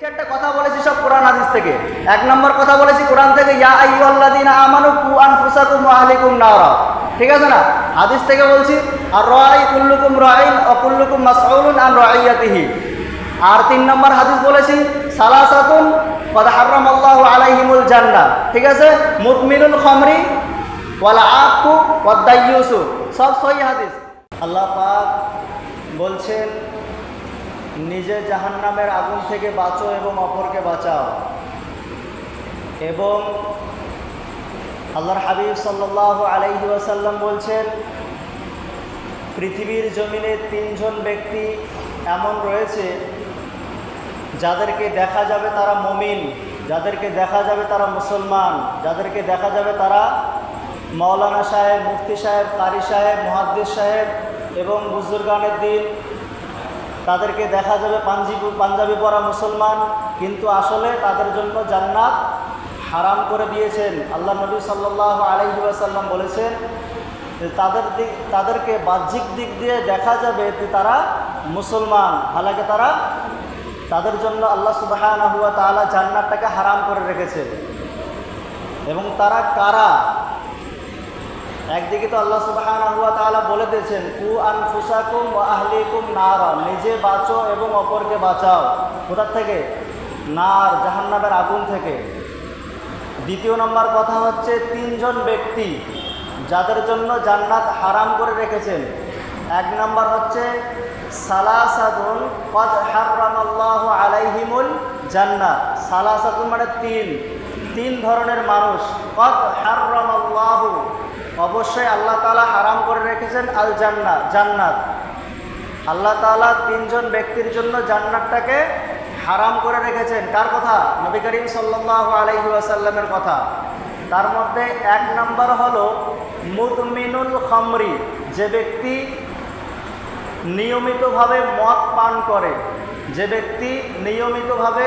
চারটা কথা বলেছি সব কোরআন হাদিস থেকে। এক নম্বর কথা বলেছি কোরআন থেকে, ইয়া আইয়ুহাল্লাযীনা আমানু কু আনফুসাকুম ওয়া আহলিকুম নারা। ঠিক আছে না? হাদিস থেকে বলছি, আর রাই কুল্লুকুম রাইন ও কুল্লুকুম মাসউলুন আন রাইয়াতিহি। আর তিন নম্বর হাদিস বলেছি, সালাসাতুন কদ হারামাল্লাহু আলাইহিমুল জান্নাহ। ঠিক আছে? মুতমিনুল খামরি ওয়াল আকু ওয়াদ দাইয়ুসু। সব সহি হাদিস। আল্লাহ পাক বলছেন নিজে জাহান্নামের আগুন থেকে বাঁচো এবং অপরকে বাঁচাও। এবং আল্লাহর হাবিব সাল্লাহ আলাইহি ওয়াসাল্লাম বলছেন, পৃথিবীর জমিনে তিনজন ব্যক্তি এমন রয়েছে যাদেরকে দেখা যাবে তারা মমিন, যাদেরকে দেখা যাবে তারা মুসলমান, যাদেরকে দেখা যাবে তারা মৌলানা সাহেব, মুফতি সাহেব, কারি সাহেব, মহাদ্দিস সাহেব এবং বুজুর্গানের দিন তাদেরকে দেখা যাবে পাঞ্জাবি পাঞ্জাবি পরা মুসলমান, কিন্তু আসলে তাদের জন্য জান্নাত হারাম করে দিয়েছেন। আল্লাহ নবী সাল্লাহ আলহি আসাল্লাম বলেছেন তাদের দিক তাদেরকে বাহ্যিক দিক দিয়ে দেখা যাবে যে তারা মুসলমান। হালাকে তারা তাদের জন্য আল্লাহ সুবাহ তাআলা জান্নাতটাকে হারাম করে রেখেছেন। এবং তারা কারা? একদিকে তো আল্লাহ তাআলা বলে দিয়েছেন, কু আনফুসাকুম ওয়া আহলিকুম নারা নিজে বাঁচো এবং অপরকে বাঁচাও। কোথার থেকে? নার, জাহান্নামের আগুন থেকে। দ্বিতীয় নম্বর কথা হচ্ছে তিনজন ব্যক্তি যাদের জন্য জান্নাত হারাম করে রেখেছেন। এক নম্বর হচ্ছে সালাসাদুন কদ হারামাল্লাহু আলাইহিমুল জান্নাত। সালাসাদুন মানে তিন। তিন ধরনের মানুষ। কদ হারামাল্লাহু অবশ্যই আল্লাহ তালা হারাম করে রেখেছেন আল জান্নাত। জান্নাত আল্লাহ তাআলা তিনজন ব্যক্তির জন্য জান্নাতটাকে হারাম করে রেখেছেন। কার কথা? নবী করিম সাল্লাল্লাহু আলাইহি ওয়াসাল্লামের কথা। তার মধ্যে এক নম্বর হলো মুদমিনুল খামরি, যে ব্যক্তি নিয়মিতভাবে মদ পান করে, যে ব্যক্তি নিয়মিতভাবে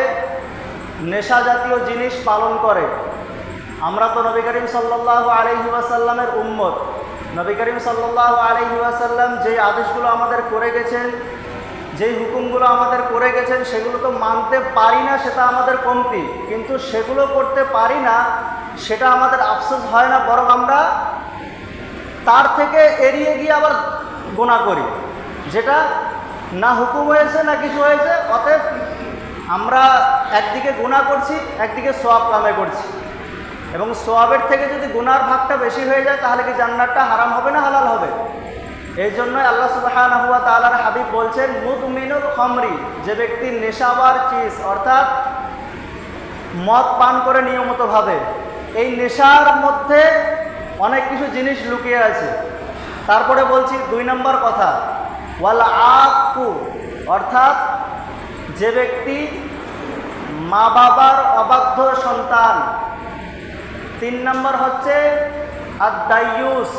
নেশা জাতীয় জিনিস পালন করে। আমরা তো নবী করিম সাল্লাহ আলহি ওয়াসাল্লামের উম্মত। নবী করিম সাল্লাহ আলহি ওয়াসাল্লাম যে আদেশগুলো আমাদের করে গেছেন, যেই হুকুমগুলো আমাদের করে গেছেন, সেগুলো তো মানতে পারি না, সেটা আমাদের কমতি। কিন্তু সেগুলো করতে পারি না, সেটা আমাদের আফসোস হয় না, বরং আমরা তার থেকে এড়িয়ে গিয়ে আবার গোনা করি। যেটা না হুকুম হয়েছে, না কিছু হয়েছে, অতএব আমরা একদিকে গুণা করছি, একদিকে সোয়াব কামে করছি। এবং সোয়াবের থেকে যদি গুনার ভাগটা বেশি হয়ে যায়, তাহলে কি জান্নাতটা হারাম হবে না হালাল হবে? এই জন্যই আল্লাহ সুবাহান হুয়া তালার হাবিব বলছেন মুদমিনুল খমরি, যে ব্যক্তি নেশাবার চিজ, অর্থাৎ মদ পান করে নিয়মিতভাবে, এই নেশার মধ্যে অনেক কিছু জিনিস লুকিয়ে আছে। তারপরে বলছি দুই নম্বর কথা, ওয়াল আকু অর্থাৎ যে ব্যক্তি মা বাবার অবাধ্য সন্তান তিন নম্বর হচ্ছে আদায়ুস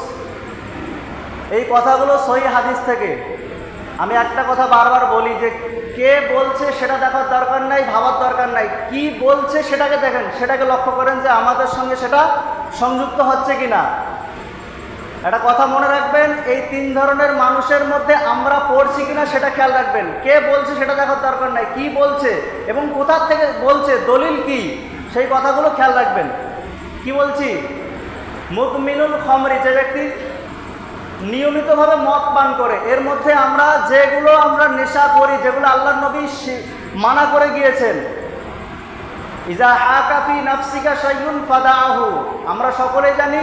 এই কথাগুলো সহি হাদিস থেকে। আমি একটা কথা বারবার বলি যে, কে বলছে সেটা দেখার দরকার নাই, ভাবার দরকার নাই। কি বলছে সেটাকে দেখেন, সেটাকে লক্ষ্য করেন যে আমাদের সঙ্গে সেটা সংযুক্ত হচ্ছে কি না একটা কথা মনে রাখবেন, এই তিন ধরনের মানুষের মধ্যে আমরা পড়ছি কিনা সেটা খেয়াল রাখবেন। কে বলছে সেটা দেখার দরকার নাই, কি বলছে এবং কোথার থেকে বলছে, দলিল কি, সেই কথাগুলো খেয়াল রাখবেন। কি বলছি? মুকমিনুল খমরি, যে ব্যক্তি নিয়মিতভাবে মদ পান করে, এর মধ্যে আমরা যেগুলো আমরা নেশা করি, যেগুলো আল্লাহ নবী মানা করে গিয়েছেন, ইজা হা কাফি নাফসিকা সাইগুন ফাদাহু আমরা সকলেই জানি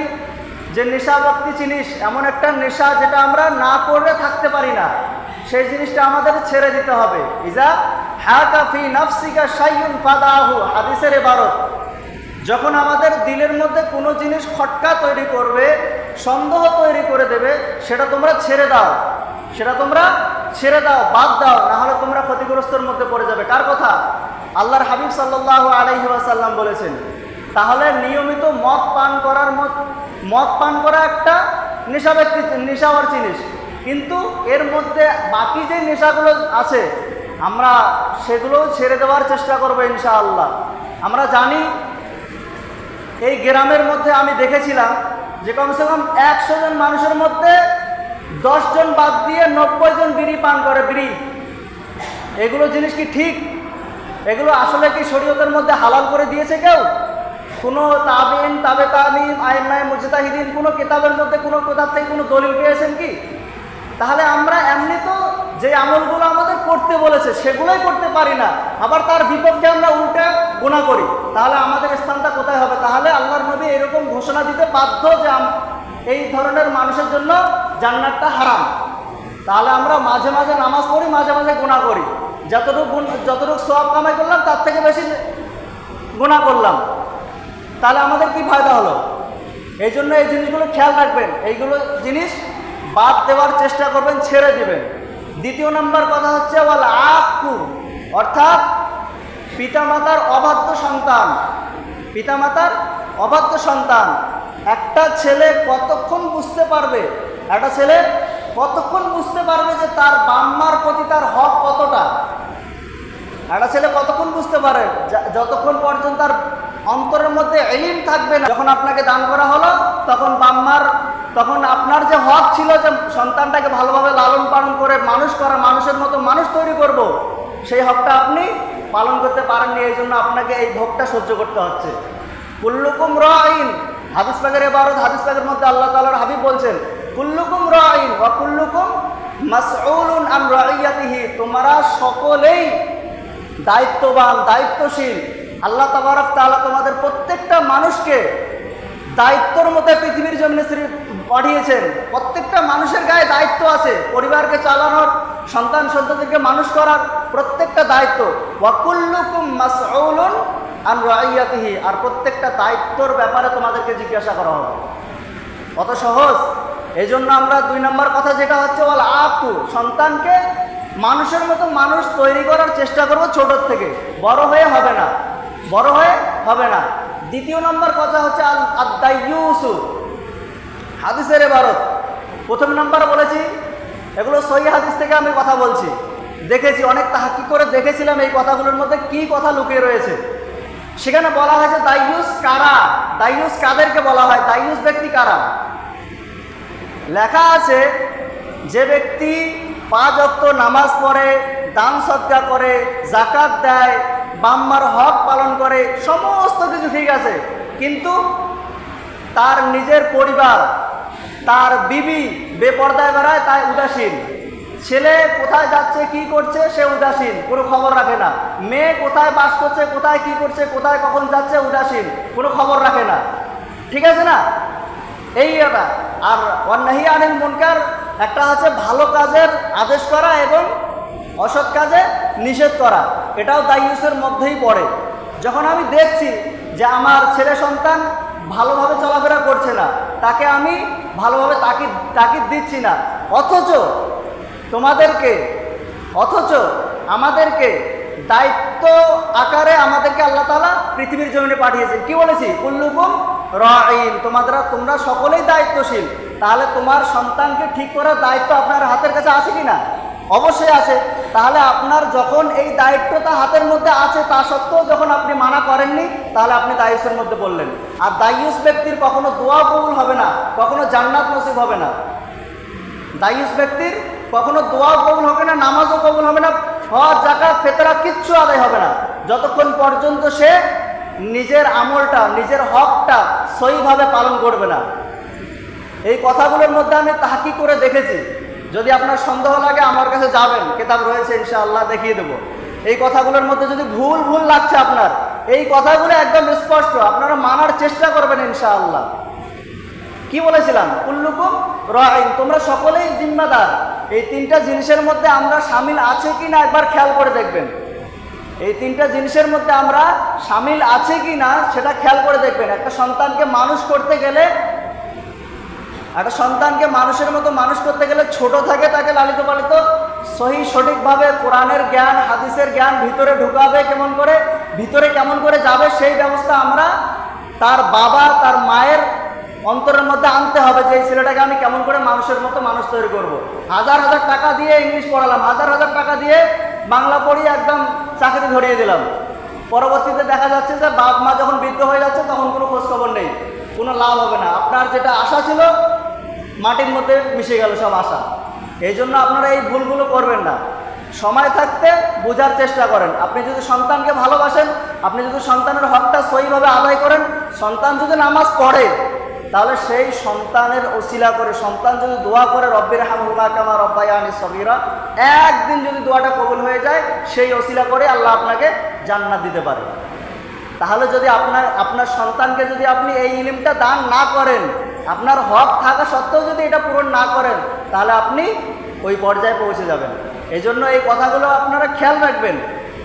যে নেশাভক্তি জিনিস এমন একটা নেশা যেটা আমরা না করে থাকতে পারি না, সেই জিনিসটা আমাদের ছেড়ে দিতে হবে। ইজা হা কাফি নাফসিকা ফাদা আহু হাদিসের এবারত। যখন আমাদের দিলের মধ্যে কোনো জিনিস খটকা তৈরি করবে, সন্দেহ তৈরি করে দেবে, সেটা তোমরা ছেড়ে দাও। সেটা তোমরা ছেড়ে দাও, বাদ দাও, না হলে তোমরা ক্ষতিগ্রস্তর মধ্যে পড়ে যাবে। কার কথা? আল্লাহর হাবিব সাল্লাহ আলহি আসাল্লাম বলেছেন, তাহলে নিয়মিত মদ পান করার মত, মদ পান করা একটা নেশা ব্যক্তি নেশাওয়ার জিনিস। কিন্তু এর মধ্যে বাকি যে নেশাগুলো আছে, আমরা সেগুলো ছেড়ে দেওয়ার চেষ্টা করব ইনশাআল্লাহ। আমরা জানি এই গ্রামের মধ্যে আমি দেখেছিলাম যে কমসে কম একশো জন মানুষের মধ্যে জন বাদ দিয়ে নব্বই জন বিড়ি পান করে, বিড়ি। এগুলো জিনিস কি ঠিক? এগুলো আসলে কি শরীয়তের মধ্যে হালাল করে দিয়েছে কেউ? কোনো তাবিন তাবে তামিম আইনায় মুজতাহিদিন কোনো কিতাবের মধ্যে কোনো কোথার থেকে কোনো দলিল পেয়েছেন কি? তাহলে আমরা এমনি তো যে আমলগুলো আমাদের করতে বলেছে, সেগুলোই করতে পারি না। আবার তার বিপক্ষে আমরা উল্টে গুণা করি। তাহলে আমাদের স্থানটা কোথায় হবে? তাহলে আল্লাহর নবী এরকম ঘোষণা দিতে বাধ্য যে এই ধরনের মানুষের জন্য জান্নাতটা হারাম। তাহলে আমরা মাঝে মাঝে নামাজ পড়ি, মাঝে মাঝে গুণা করি। যতটুকু যতটুকু সব কামাই করলাম, তার থেকে বেশি গুণা করলাম। তাহলে আমাদের কি ফায়দা হলো? এই জন্য এই জিনিসগুলো খেয়াল রাখবেন। এইগুলো জিনিস বাদ দেওয়ার চেষ্টা করবেন, ছেড়ে দিবেন। দ্বিতীয় নম্বর কথা হচ্ছে বল আকু অর্থাৎ পিতামাতার অবাধ্য সন্তান। পিতামাতার অবাধ্য সন্তান। একটা ছেলে কতক্ষণ বুঝতে পারবে? একটা ছেলে কতক্ষণ বুঝতে পারবে যে তার বাম্মার প্রতি তার হক কতটা? একটা ছেলে কতক্ষণ বুঝতে পারে? যতক্ষণ পর্যন্ত তার অন্তরের মধ্যে এলিম থাকবে না। যখন আপনাকে দান করা হলো, তখন বাম্মার তখন আপনার যে হক ছিল যে সন্তানটাকে ভালোভাবে লালন পালন করে মানুষ করা, মানুষের মতো মানুষ তৈরি করব, সেই হকটা আপনি পালন করতে পারেননি, এই জন্য আপনাকে এই ভোগটা সহ্য করতে হচ্ছে। কুল্লুকুম রাইন, হাদিস পাকের এবারত, হাদিস পাকের মধ্যে আল্লাহ তাআলার হাবিব বলছেন, কুল্লুকুম রাইন ওয়া কুল্লুকুম মাসউলুন আন রাইয়াতিহি, তোমরা সকলেই দায়িত্ববান, দায়িত্বশীল। আল্লাহ তাবারক তাআলা তোমাদের প্রত্যেকটা মানুষকে দায়িত্বর মধ্যে পৃথিবীর জন্য পাঠিয়েছেন। প্রত্যেকটা মানুষের গায়ে দায়িত্ব আছে। পরিবারকে চালানোর, সন্তান সন্ততিকে মানুষ করার প্রত্যেকটা দায়িত্ব। ওয়াকুল্লুকুম মাসউলুন আন রাইয়াতিহি। আর প্রত্যেকটা দায়িত্বর ব্যাপারে তোমাদেরকে জিজ্ঞাসা করা হবে। কত সহজ? এই জন্য আমরা দুই নম্বর কথা যেটা হচ্ছে বল আপু সন্তানকে মানুষের মতো মানুষ তৈরি করার চেষ্টা করব ছোটোর থেকে। বড় হয়ে হবে না। বড় হয়ে হবে না। দ্বিতীয় নম্বর কথা হচ্ছে আল আদাইয়ুসু হাদিসের এবারত। প্রথম নম্বর বলেছি, এগুলো সহি হাদিস থেকে আমি কথা বলছি। দেখেছি, অনেক তাহাকি করে দেখেছিলাম এই কথাগুলোর মধ্যে কি কথা লুকিয়ে রয়েছে। সেখানে বলা হয়েছে, দাইয়ুস কারা? দাইয়ুস কাদেরকে বলা হয়? দাইয়ুস ব্যক্তি কারা? লেখা আছে, যে ব্যক্তি পাঁচ অক্ত নামাজ পড়ে, দান সদ্গা করে জাকাত দেয়, বাম্মার হক পালন করে, সমস্ত কিছু ঠিক আছে। কিন্তু তার নিজের পরিবার তার বিবি বেপর্দায় বেড়ায়, তাই উদাসীন। ছেলে কোথায় যাচ্ছে, কি করছে, সে উদাসীন। কোনো খবর রাখে না। মেয়ে কোথায় বাস করছে, কোথায় কি করছে, কোথায় কখন যাচ্ছে, উদাসীন। কোনো খবর রাখে না। ঠিক আছে না? এই এটা আর অন্যাহি আনিল মুনকার, একটা আছে ভালো কাজের আদেশ করা এবং অসৎ কাজে নিষেধ করা। এটাও দায়ুসের মধ্যেই পড়ে। যখন আমি দেখছি যে আমার ছেলে সন্তান ভালোভাবে চলাফেরা করছে না। তাকে আমি ভালোভাবে তাকিদ তাকিদ দিচ্ছি না। অথচ তোমাদেরকে, অথচ আমাদেরকে দায়িত্ব আকারে আমাদেরকে আল্লাহ তালা পৃথিবীর জমিনে পাঠিয়েছেন। কি বলেছি? কুল্লুকুম রাইন তোমাদের তোমরা সকলেই দায়িত্বশীল। তাহলে তোমার সন্তানকে ঠিক করার দায়িত্ব আপনার হাতের কাছে আছে কি না অবশ্যই আছে। তাহলে আপনার যখন এই দায়িত্বটা হাতের মধ্যে আছে, তা সত্ত্বেও যখন আপনি মানা করেননি, তাহলে আপনি দায়ুসের মধ্যে বললেন। আর দায়ুস ব্যক্তির কখনো দোয়া কবুল হবে না, কখনো জান্নাত নসিব হবে না। দায়ুস ব্যক্তির কখনো দোয়াও কবুল হবে না, নামাজও কবুল হবে না, হজ জাকাত ফেতরা, কিচ্ছু আদায় হবে না। যতক্ষণ পর্যন্ত সে নিজের আমলটা, নিজের হকটা সহিভাবে পালন করবে না। এই কথাগুলোর মধ্যে আমি তাহাকি করে দেখেছি। যদি আপনার সন্দেহ লাগে, আমার কাছে যাবেন। কেতাব রয়েছে, ইনশাআল্লাহ দেখিয়ে দেবো। এই কথাগুলোর মধ্যে যদি ভুল ভুল লাগছে আপনার, এই কথাগুলো একদম স্পষ্ট। আপনারা মানার চেষ্টা করবেন, ইনশাআল্লাহ। কি বলেছিলাম? কুল্লুকুম রাইন, তোমরা সকলেই জিম্মাদার। এই তিনটা জিনিসের মধ্যে আমরা সামিল আছে কি না একবার খেয়াল করে দেখবেন। এই তিনটা জিনিসের মধ্যে আমরা সামিল আছে কি না সেটা খেয়াল করে দেখবেন। একটা সন্তানকে মানুষ করতে গেলে একটা সন্তানকে মানুষের মতো মানুষ করতে গেলে ছোট থাকে তাকে লালিত পালিত, সহি সঠিকভাবে কোরআনের জ্ঞান, হাদিসের জ্ঞান ভিতরে ঢুকাবে কেমন করে? ভিতরে কেমন করে যাবে? সেই ব্যবস্থা আমরা তার বাবা, তার মায়ের অন্তরের মধ্যে আনতে হবে যে এই ছেলেটাকে আমি কেমন করে মানুষের মতো মানুষ তৈরি করব। হাজার হাজার টাকা দিয়ে ইংলিশ পড়ালাম, হাজার হাজার টাকা দিয়ে বাংলা পড়িয়ে একদম চাকরি ধরিয়ে দিলাম। পরবর্তীতে দেখা যাচ্ছে যে বাপ মা যখন বৃদ্ধ হয়ে যাচ্ছে তখন কোনো খোঁজখবর নেই, কোনো লাভ হবে না। আপনার যেটা আশা ছিল মাটির মধ্যে মিশে গেল সব আশা। এই জন্য আপনারা এই ভুলগুলো করবেন না। সময় থাকতে বোঝার চেষ্টা করেন। আপনি যদি সন্তানকে ভালোবাসেন, আপনি যদি সন্তানের হকটা সহিভাবে আদায় করেন, সন্তান যদি নামাজ পড়ে, তাহলে সেই সন্তানের ওসিলা করে, সন্তান যদি দোয়া করে রব্বির হামহুমা কামা রব্বায়ানি সবিরা একদিন যদি দোয়াটা কবুল হয়ে যায়, সেই ওসিলা করে আল্লাহ আপনাকে জান্নাত দিতে পারে। তাহলে যদি আপনার আপনার সন্তানকে যদি আপনি এই ইলিমটা দান না করেন আপনার হক থাকা সত্ত্বেও যদি এটা পূরণ না করেন, তাহলে আপনি ওই পর্যায়ে পৌঁছে যাবেন। এই জন্য এই কথাগুলো আপনারা খেয়াল রাখবেন।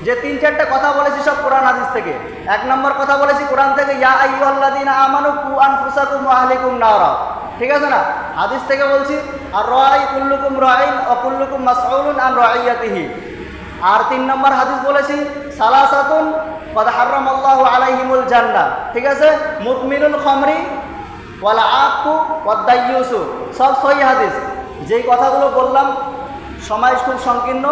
যে তিন চারটে কথা বলেছি সব কোরআন হাদিস থেকে। এক নম্বর কথা বলেছি কোরআন থেকে, ইয়া আমানু ঠিক আছে না? হাদিস থেকে বলছি, আর রাই কুল্লুকুম রাইন ওয়া কুল্লুকুম মাসউলুন আন রাইয়াতিহি। আর তিন নম্বর হাদিস বলেছি, সালাসাতুন কদ হারামাল্লাহু আলাইহিমুল জান্নাহ। ঠিক আছে? মুতমিনুল খামরি ওয়াল আকু ওয়াদ সব সহি হাদিস। যেই কথাগুলো বললাম সমাজ খুব সংকীর্ণ।